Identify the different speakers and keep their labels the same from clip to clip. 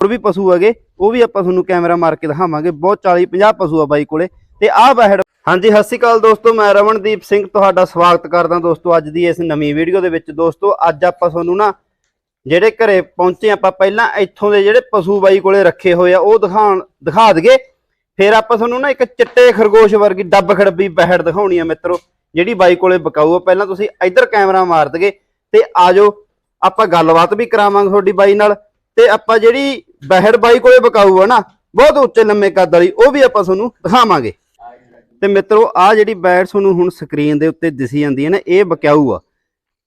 Speaker 1: ਹੋਰ ਵੀ ਪਸ਼ੂ ਹੈਗੇ, ਉਹ ਵੀ ਆਪਾਂ ਤੁਹਾਨੂੰ ਕੈਮਰਾ ਮਾਰ ਕੇ ਦਿਖਾਵਾਂਗੇ। ਬਹੁਤ 40 50 ਪਸ਼ੂ ਆ ਬਾਈ ਕੋਲੇ। ਤੇ ਆਹ ਬੈਹੜ ਹਾਂਜੀ, ਸਤਿ ਸ਼੍ਰੀ ਅਕਾਲ ਦੋਸਤੋ, ਮੈਂ ਰਮਨਦੀਪ ਸਿੰਘ ਤੁਹਾਡਾ ਸਵਾਗਤ ਕਰਦਾ ਦੋਸਤੋ ਅੱਜ ਦੀ ਇਸ ਨਵੀਂ ਵੀਡੀਓ ਦੇ ਵਿੱਚ। ਦੋਸਤੋ, ਅੱਜ ਆਪਾਂ ਤੁਹਾਨੂੰ ਨਾ ਜਿਹੜੇ ਘਰੇ ਪਹੁੰਚੇ ਆਪਾਂ ਪਹਿਲਾਂ ਇੱਥੋਂ ਦੇ ਜਿਹੜੇ ਪਸ਼ੂ ਬਾਈ ਕੋਲੇ ਰੱਖੇ ਹੋਏ ਆ, ਉਹ ਦਿਖਾਉਣ ਦਿਖਾ ਦਈਏ। ਫਿਰ ਆਪਾਂ ਤੁਹਾਨੂੰ ਨਾ ਇੱਕ ਚਿੱਟੇ ਖਰਗੋਸ਼ ਵਰਗੀ ਡੱਬ ਖੜੱਬੀ ਬਹਿੜ ਦਿਖਾਉਣੀ ਆ ਮਿੱਤਰੋ, ਜਿਹੜੀ ਬਾਈ ਕੋਲੇ ਬਕਾਊ ਆ। ਪਹਿਲਾਂ ਤੁਸੀਂ ਇੱਧਰ ਕੈਮਰਾ ਮਾਰ ਦਗੇ ਤੇ ਆਜੋ ਆਪਾਂ ਗੱਲਬਾਤ ਵੀ ਕਰਾਵਾਂਗੇ ਤੁਹਾਡੀ ਬਾਈ ਨਾਲ। ਤੇ ਆਪਾਂ ਜਿਹੜੀ ਬਹਿੜ ਬਾਈ ਕੋਲੇ ਬਕਾਊ ਆ ਨਾ, ਬਹੁਤ ਉੱਚੇ ਲੰਮੇ ਕੱਦ ਵਾਲੀ, ਉਹ ਵੀ ਆਪਾਂ ਤੁਹਾਨੂੰ ਦਿਖਾਵਾਂਗੇ। ਤੇ ਮਿੱਤਰੋ, ਆ ਜਿਹੜੀ ਬੈਟ ਤੁਹਾਨੂੰ ਹੁਣ ਸਕਰੀਨ ਦੇ ਉੱਤੇ ਦਿਸੀ ਜਾਂਦੀ ਹੈ ਨਾ, ਇਹ ਬਕਾਊ ਆ।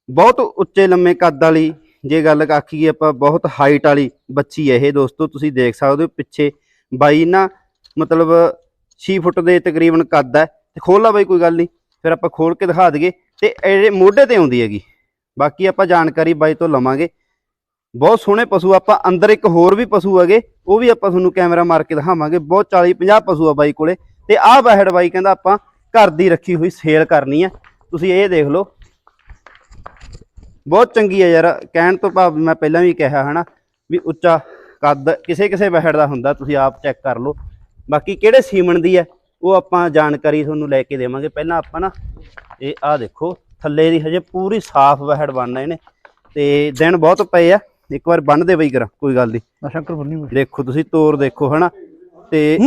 Speaker 1: ਬਹੁਤ ਉੱਚੇ ਲੰਮੇ ਕੱਦ ਵਾਲੀ, ਜੇ ਗੱਲ ਆਖੀਏ ਆਪਾਂ ਬਹੁਤ ਹਾਈਟ ਵਾਲੀ ਬੱਚੀ ਹੈ ਇਹ ਦੋਸਤੋ, ਤੁਸੀਂ ਦੇਖ ਸਕਦੇ ਹੋ ਪਿੱਛੇ ਬਾਈ ਨਾ ਮਤਲਬ 6 ਫੁੱਟ ਦੇ ਤਕਰੀਬਨ ਕੱਦ ਹੈ ਤੇ ਲਾ ਬਾਈ, ਕੋਈ ਗੱਲ ਨਹੀਂ, ਫਿਰ ਆਪਾਂ ਖੋਲ ਕੇ ਦਿਖਾ ਦਈਏ। ਤੇ ਇਹ ਮੋਢੇ ਤੇ ਆਉਂਦੀ ਹੈਗੀ। ਬਾਕੀ ਆਪਾਂ ਜਾਣਕਾਰੀ ਬਾਈ ਤੋਂ ਲਵਾਂਗੇ। ਬਹੁਤ ਸੋਹਣੇ ਪਸ਼ੂ ਆਪਾਂ ਅੰਦਰ ਇੱਕ ਹੋਰ ਵੀ ਪਸ਼ੂ ਹੈਗੇ, ਉਹ ਵੀ ਆਪਾਂ ਤੁਹਾਨੂੰ ਕੈਮਰਾ ਮਾਰ ਕੇ ਦਿਖਾਵਾਂਗੇ। ਬਹੁਤ 40 50 ਪਸ਼ੂ ਆ ਬਾਈ ਕੋਲੇ। ਤੇ ਆਹ ਬਹਿੜ ਬਾਈ ਕਹਿੰਦਾ ਆਪਾਂ ਘਰ ਦੀ ਰੱਖੀ ਹੋਈ ਸੇਲ ਕਰਨੀ ਹੈ ਤੁਸੀਂ ਇਹ ਦੇਖ ਲਓ। ਬਹੁਤ ਚੰਗੀ ਹੈ ਯਾਰ। ਕਹਿਣ ਤੋਂ ਭਾਵ ਮੈਂ ਪਹਿਲਾਂ ਵੀ ਕਿਹਾ ਹਨਾ ਵੀ ਉੱਚਾ ਕੱਦ, ਕਿਸੇ ਕਿਸੇ ਬਹਿੜ ਦਾ ਹੁੰਦਾ, ਤੁਸੀਂ ਆਪ ਚੈੱਕ ਕਰ ਲਓ। ਬਾਕੀ ਕਿਹੜੇ ਸੀਮਨ ਦੀ ਹੈ ਉਹ ਆਪਾਂ ਜਾਣਕਾਰੀ ਤੁਹਾਨੂੰ ਲੈ ਕੇ ਦੇਵਾਂਗੇ। ਪਹਿਲਾਂ ਆਪਾਂ ਨਾ ਇਹ ਆਹ ਦੇਖੋ, ਥੱਲੇ ਦੀ ਹਜੇ ਪੂਰੀ ਸਾਫ਼ ਬਹਿੜ ਬਣਨਾ ਇਹਨੇ। ਤੇ ਦਿਨ ਬਹੁਤ ਪਏ ਆ। ਇੱਕ ਵਾਰ ਬੰਨ ਦੇ ਬਈ ਕਰਾਂ ਕੋਈ ਗੱਲ ਨਹੀਂ
Speaker 2: ਆ ਸ਼ੰਕਰ ਬੰਨੀ ਹੋਈ।
Speaker 1: ਦੇਖੋ ਤੁਸੀਂ ਤੋਰ ਦੇਖੋ ਹਨਾ? ਤੇ?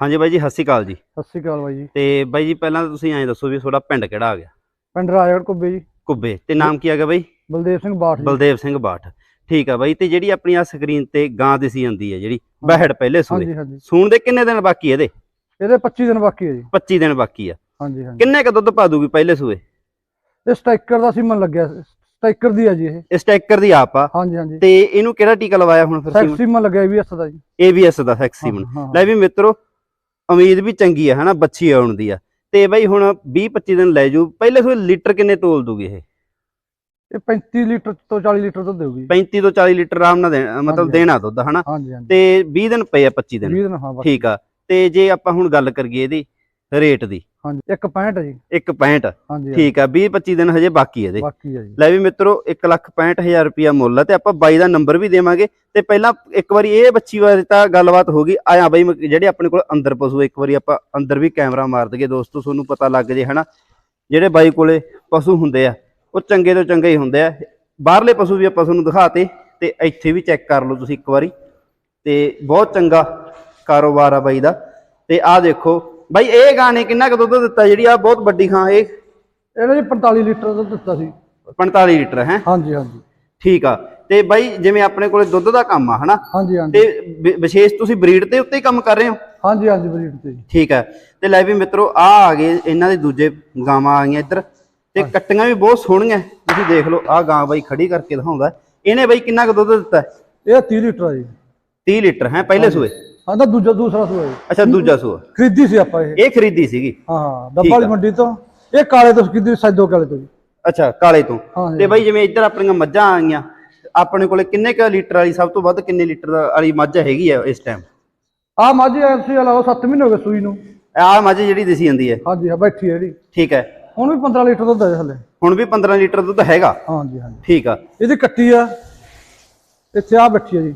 Speaker 1: ਹਾਂਜੀ ਬਾਈ ਜੀ ਸਤਿ ਸ਼੍ਰੀ ਅਕਾਲ ਜੀ।
Speaker 2: ਸਤਿ ਸ਼੍ਰੀ ਅਕਾਲ ਬਾਈ ਜੀ।
Speaker 1: ਤੇ ਬਾਈ ਜੀ ਪਹਿਲਾਂ ਤਾਂ ਤੁਸੀਂ ਐਂ ਦੱਸੋ ਵੀ ਤੁਹਾਡਾ ਪਿੰਡ ਕਿਹੜਾ ਆ ਗਿਆ?
Speaker 2: ਪਿੰਡ ਰਾਜਗੜ੍ਹ ਕੁੱਬੇ ਜੀ।
Speaker 1: ਕੁੱਬੇ। ਤੇ ਨਾਮ ਕੀ ਆ ਗਿਆ ਬਾਈ?
Speaker 2: ਬਲਦੇਵ ਸਿੰਘ ਬਾਠ ਜੀ।
Speaker 1: ਬਲਦੇਵ ਸਿੰਘ ਬਾਠ। ਠੀਕ ਆ ਬਾਈ ਤੇ ਜਿਹੜੀ ਆਪਣੀ ਆ ਸਕਰੀਨ ਤੇ ਗਾਂ ਦਿਸੀ ਜਾਂਦੀ ਹੈ ਜਿਹੜੀ ਬਹਿੜ ਪਹਿਲੇ ਸੂਏ। ਸੂਣ ਦੇ ਕਿੰਨੇ ਦਿਨ ਬਾਕੀ ਇਹਦੇ?
Speaker 2: ਇਹਦੇ 25 ਦਿਨ ਬਾਕੀ ਹੈ ਜੀ।
Speaker 1: 25 ਦਿਨ ਬਾਕੀ ਆ।
Speaker 2: ਹਾਂਜੀ ਹਾਂਜੀ।
Speaker 1: ਕਿੰਨੇ ਕ ਦੁੱਧ ਪਾ ਦੂਗੀ ਪਹਿਲੇ ਸੂਏ?
Speaker 2: ਇਹ ਸਟਾਈਕਰ ਦਾ ਸੀਮਨ ਲੱਗਿਆ ਸਟਾਈਕਰ ਦੀ ਹੈ ਜੀ ਇਹ।
Speaker 1: ਇਸ ਟੈਕਰ ਦੀ ਆਪ ਆ।
Speaker 2: ਹਾਂਜੀ ਹਾਂਜੀ।
Speaker 1: ਤੇ ਇਹਨੂੰ ਕਿਹੜਾ ਟੀਕਾ ਲਵਾਇਆ ਹੁਣ ਫਿਰ
Speaker 2: ਸੈਕਸ ਸੀਮਨ? ਲੱਗਿਆ ਵੀ ਇਸ ਦਾ ਜੀ।
Speaker 1: ਏਬੀਐਸ ਦਾ ਸੈਕਸੀਮਨ ਲੈ ਵੀ ਮਿੱਤਰੋ ਉਮੀਦ ਵੀ ਚੰਗੀ ਆ ਹਨਾ? ਬੱਚੀ ਆਉਣ ਦੀ ਆ। ਤੇ ਬਾਈ ਹੁਣ 20 25 ਦਿਨ ਲੈ ਜੂ। ਪਹਿਲੇ ਸੂਏ ਲੀਟਰ ਕਿੰਨੇ ਤੋਲ ਦੂਗੀ ਇਹ?
Speaker 2: ਇਹ 35 ਲੀਟਰ ਤੋਂ 40 ਲੀਟਰ ਦੁੱਧ ਦੇਊਗੀ।
Speaker 1: 35 ਤੋਂ 40 ਲੀਟਰ ਆਰਾਮ ਨਾਲ ਦੇਣਾ ਮਤਲਬ। ਦੇਣਾ ਦੁੱਧ ਹਨਾ? ਤੇ 20 ਦਿਨ ਪਏ ਆ 25 ਦਿਨ।
Speaker 2: 20 ਦਿਨ ਹਾਂ ਬਸ।
Speaker 1: ਠੀਕ ਆ। ਤੇ ਜੇ ਆਪਾਂ ਹੁਣ ਗੱਲ ਕਰੀਏ ਇਹਦੀ ਰੇਟ ਦੀ
Speaker 2: ਹਾਂਜੀ 165 ਜੀ।
Speaker 1: 1.65
Speaker 2: ਹਾਂਜੀ
Speaker 1: ਠੀਕ ਆ 20 25 ਦਿਨ ਹਜੇ ਬਾਕੀ ਇਹਦੇ।
Speaker 2: ਬਾਕੀ ਹੈ ਜੀ।
Speaker 1: ਲੈ ਵੀ ਮਿੱਤਰੋ 165000 ਰੁਪਿਆ ਮੁੱਲ ਤੇ ਆਪਾਂ ਬਾਈ ਦਾ ਨੰਬਰ ਵੀ ਦੇਵਾਂਗੇ। ਤੇ ਪਹਿਲਾਂ ਇੱਕ ਵਾਰੀ ਇਹ ਬੱਚੀ ਬਾਰੇ ਤਾਂ ਗੱਲਬਾਤ ਹੋ ਗਈ। ਆਇਆ ਬਾਈ ਜਿਹੜੇ ਆਪਣੇ ਕੋਲ ਅੰਦਰ ਪਸ਼ੂ ਇੱਕ ਵਾਰੀ ਆਪਾਂ ਅੰਦਰ ਵੀ ਕੈਮਰਾ ਮਾਰ ਦਈਏ ਦੋਸਤੋ ਤੁਹਾਨੂੰ ਪਤਾ ਲੱਗ ਜੇ ਹਨਾ? ਜਿਹੜੇ ਬਾਈ ਕੋਲੇ ਪਸ਼ੂ ਹੁੰਦੇ ਆ ਉਹ ਚੰਗੇ ਤੋਂ ਚੰਗੇ ਹੀ ਹੁੰਦੇ ਆ। ਬਾਹਰਲੇ ਪਸ਼ੂ ਵੀ ਆਪਾਂ ਤੁਹਾਨੂੰ ਦਿਖਾਤੇ ਤੇ ਇੱਥੇ ਵੀ ਚੈੱਕ ਕਰ ਲਓ ਤੁਸੀਂ ਇੱਕ ਵਾਰੀ। ਤੇ ਬਹੁਤ ਚੰਗਾ ਕਾਰੋਬਾਰ ਆ ਬਾਈ ਦਾ। ਤੇ ਆਹ ਦੇਖੋ ਬਾਈ ਇਹ ਗਾਣੇ ਕਿੰਨਾ ਕੁ ਦੁੱਧ ਦਿੱਤਾ? ਜਿਹੜੀ ਆ ਬਹੁਤ ਵੱਡੀ ਖਾਂ ਇਹ
Speaker 2: ਇਹਨੇ ਜੀ 45 ਲੀਟਰ ਦੁੱਧ ਦਿੱਤਾ ਸੀ।
Speaker 1: 45 ਲੀਟਰ ਹੈ?
Speaker 2: ਹਾਂਜੀ ਹਾਂਜੀ।
Speaker 1: ਠੀਕ ਆ। ਤੇ ਬਾਈ ਜਿਵੇਂ ਆਪਣੇ ਕੋਲੇ ਦੁੱਧ ਦਾ ਕੰਮ ਆ ਹਨਾ?
Speaker 2: ਹਾਂਜੀ ਹਾਂਜੀ।
Speaker 1: ਤੇ ਵਿਸ਼ੇਸ਼ ਤੁਸੀਂ ਬਰੀਡ ਦੇ ਉੱਤੇ ਹੀ ਕੰਮ ਕਰ ਰਹੇ ਹੋ?
Speaker 2: ਹਾਂਜੀ ਹਾਂਜੀ ਬਰੀਡ ਤੇ
Speaker 1: ਠੀਕ ਹੈ ਤੇ ਲੈ ਵੀ ਮਿੱਤਰੋ ਆ ਆ ਗਏ ਇਹਨਾਂ ਦੇ ਦੂਜੇ ਗਾਵਾਂ ਆ ਗਈਆਂ ਇੱਧਰ। ਤੇ ਕੱਟੀਆਂ ਵੀ ਬਹੁਤ ਸੋਹਣੀਆਂ। ਤੁਸੀਂ ਦੇਖ ਲਓ ਆ ਗਾਂ ਬਾਈ ਖੜੀ ਕਰਕੇ ਦਿਖਾਉਂਦਾ। ਇਹਨੇ ਬਾਈ ਕਿੰਨਾ ਕੁ ਦੁੱਧ ਦਿੱਤਾ?
Speaker 2: ਇਹ 30 ਲੀਟਰ ਆ ਜੀ।
Speaker 1: 30 ਲੀਟਰ ਹੈ? ਪਹਿਲੇ ਸੂਏ?
Speaker 2: ਹਾਂ ਤਾਂ ਦੂਜਾ ਦੂਸਰਾ ਸੂਆ ਜੀ।
Speaker 1: ਅੱਛਾ ਦੂਜਾ ਸੂਆ।
Speaker 2: ਖਰੀਦੀ ਸੀ ਆਪਾਂ ਇਹ।
Speaker 1: ਇਹ ਖਰੀਦੀ ਸੀਗੀ?
Speaker 2: ਹਾਂ ਡੱਬਾ ਵਾਲੀ
Speaker 1: ਆ।
Speaker 2: ਮੰਡੀ ਤੋਂ। ਇਹ ਕਾਲੇ ਤੋਂ ਖਰੀਦੀ ਸੈਦੋ ਕਾਲੇ ਤੋਂ ਜੀ।
Speaker 1: ਅੱਛਾ ਕਾਲੇ ਤੋਂ। ਤੇ ਬਾਈ ਜਿਵੇਂ ਇੱਧਰ ਆਪਣੀਆਂ ਮੱਝਾਂ ਆ ਗਈਆਂ ਆਪਣੇ ਕੋਲੇ ਕਿੰਨੇ ਕੁ ਲੀਟਰ ਵਾਲੀ ਸਭ ਤੋਂ ਵੱਧ ਕਿੰਨੇ ਲੀਟਰ ਵਾਲੀ ਮੱਝ ਹੈਗੀ ਆ ਇਸ ਟਾਈਮ
Speaker 2: ਆ ਮਾਝੀ ਵਾਲਾ ਉਹ 7 ਮਹੀਨੇ ਹੋ ਗਏ ਸੂਈ ਨੂੰ।
Speaker 1: ਆਹ ਮੱਝ ਜਿਹੜੀ ਦਿਸੀ ਜਾਂਦੀ ਹੈ।
Speaker 2: ਹਾਂਜੀ ਹਾਂ ਬੈਠੀ ਹੈ ਜਿਹੜੀ।
Speaker 1: ਠੀਕ ਹੈ।
Speaker 2: ਹੁਣ ਵੀ 15 ਲੀਟਰ ਦੁੱਧ ਹੈ ਹਲੇ।
Speaker 1: ਹੁਣ ਵੀ 15 ਲੀਟਰ ਦੁੱਧ ਹੈਗਾ?
Speaker 2: ਹਾਂਜੀ ਹਾਂਜੀ।
Speaker 1: ਠੀਕ ਆ।
Speaker 2: ਇਹਦੀ ਕੱਟੀ ਆ। ਇੱਥੇ ਆ ਬੈਠੀ ਹੈ ਜੀ।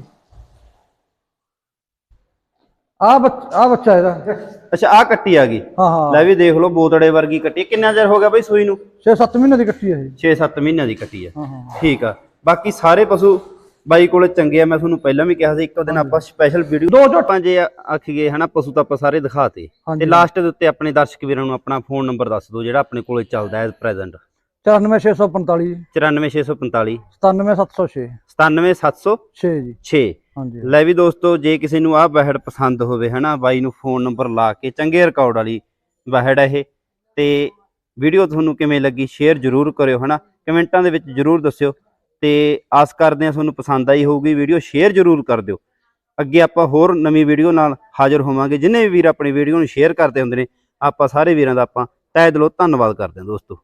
Speaker 2: ਆ ਆ ਬੱਚਾ ਇਹਦਾ।
Speaker 1: ਅੱਛਾ ਆ ਕੱਟੀ ਆ ਗਈ।
Speaker 2: ਹਾਂ ਹਾਂ।
Speaker 1: ਲੈ ਵੀ ਦੇਖ ਲਓ ਬੋਤੜੇ ਵਰਗੀ ਕੱਟੀ ਕਿੰਨਾ ਚਿਰ ਹੋ ਗਿਆ ਬਈ ਸੂਈ ਨੂੰ?
Speaker 2: 6-7 ਮਹੀਨੇ ਦੀ ਕੱਟੀ ਹੈ ਇਹ।
Speaker 1: 6-7 ਮਹੀਨਿਆਂ ਦੀ ਕੱਟੀ ਆ।
Speaker 2: ਹਾਂ ਹਾਂ।
Speaker 1: ਠੀਕ ਆ। ਬਾਕੀ ਸਾਰੇ ਪਸ਼ੂ ਬਾਈ ਕੋਲੇ ਚੰਗੇ ਆ। ਮੈਂ ਤੁਹਾਨੂੰ ਪਹਿਲਾਂ ਵੀ ਕਿਹਾ ਸੀ ਇੱਕੋ ਦਿਨ ਆਪਾਂ ਸਪੈਸ਼ਲ ਵੀਡੀਓ
Speaker 2: ਦੋ ਝੋਟ
Speaker 1: ਜੇ ਆਖੀਏ ਹਨਾ ਪਸ਼ੂ ਤਾਂ ਆਪਾਂ ਸਾਰੇ ਦਿਖਾਤੇ। ਤੇ ਲਾਸਟ ਦੇ ਉੱਤੇ ਆਪਣੇ ਦਰਸ਼ਕ ਵੀਰਾਂ ਨੂੰ ਆਪਣਾ ਫੋਨ ਨੰਬਰ ਦੱਸ ਦਿਓ ਜਿਹੜਾ ਆਪਣੇ ਕੋਲੇ ਚੱਲਦਾ ਹੈ ਪ੍ਰੈਜ਼ੈਂਟ
Speaker 2: 94645
Speaker 1: 94645
Speaker 2: 97706
Speaker 1: 97706
Speaker 2: 6 ਜੀ। ਹਾਂਜੀ
Speaker 1: ਲੈ ਵੀ ਦੋਸਤੋ, ਜੇ ਕਿਸੇ ਨੂੰ ਆਹ ਬਹਿੜ ਪਸੰਦ ਹੋਵੇ, ਹਨਾ, ਬਾਈ ਨੂੰ ਫੋਨ ਨੰਬਰ ਲਾ ਕੇ ਚੰਗੇ ਰਿਕਾਰਡ ਵਾਲੀ ਬਹਿੜ ਹੈ ਇਹ, ਤੇ ਵੀਡੀਓ ਤੁਹਾਨੂੰ ਕਿਵੇਂ ਲੱਗੀ ਸ਼ੇਅਰ ਜ਼ਰੂਰ ਕਰਿਓ, ਹਨਾ, ਕਮੈਂਟਾਂ ਦੇ ਵਿੱਚ ਜ਼ਰੂਰ ਦੱਸਿਓ, ਤੇ ਆਸ ਕਰਦੇ ਹਾਂ ਤੁਹਾਨੂੰ ਪਸੰਦ ਆਈ ਹੋਊਗੀ ਵੀਡੀਓ ਸ਼ੇਅਰ ਜ਼ਰੂਰ ਕਰ ਦਿਓ। ਅੱਗੇ ਆਪਾਂ ਹੋਰ ਨਵੀਂ ਵੀਡੀਓ ਨਾਲ ਹਾਜ਼ਰ ਹੋਵਾਂਗੇ, ਜਿੰਨੇ ਵੀ ਵੀਰ ਆਪਣੀ ਵੀਡੀਓ ਨੂੰ ਸ਼ੇਅਰ ਕਰਦੇ ਹੁੰਦੇ ਨੇ, ਆਪਾਂ ਸਾਰੇ ਵੀਰਾਂ ਦਾ ਆਪਾਂ ਤਹਿ ਦਿਲੋਂ ਧੰਨਵਾਦ ਕਰਦੇ ਹਾਂ ਦੋਸਤੋ।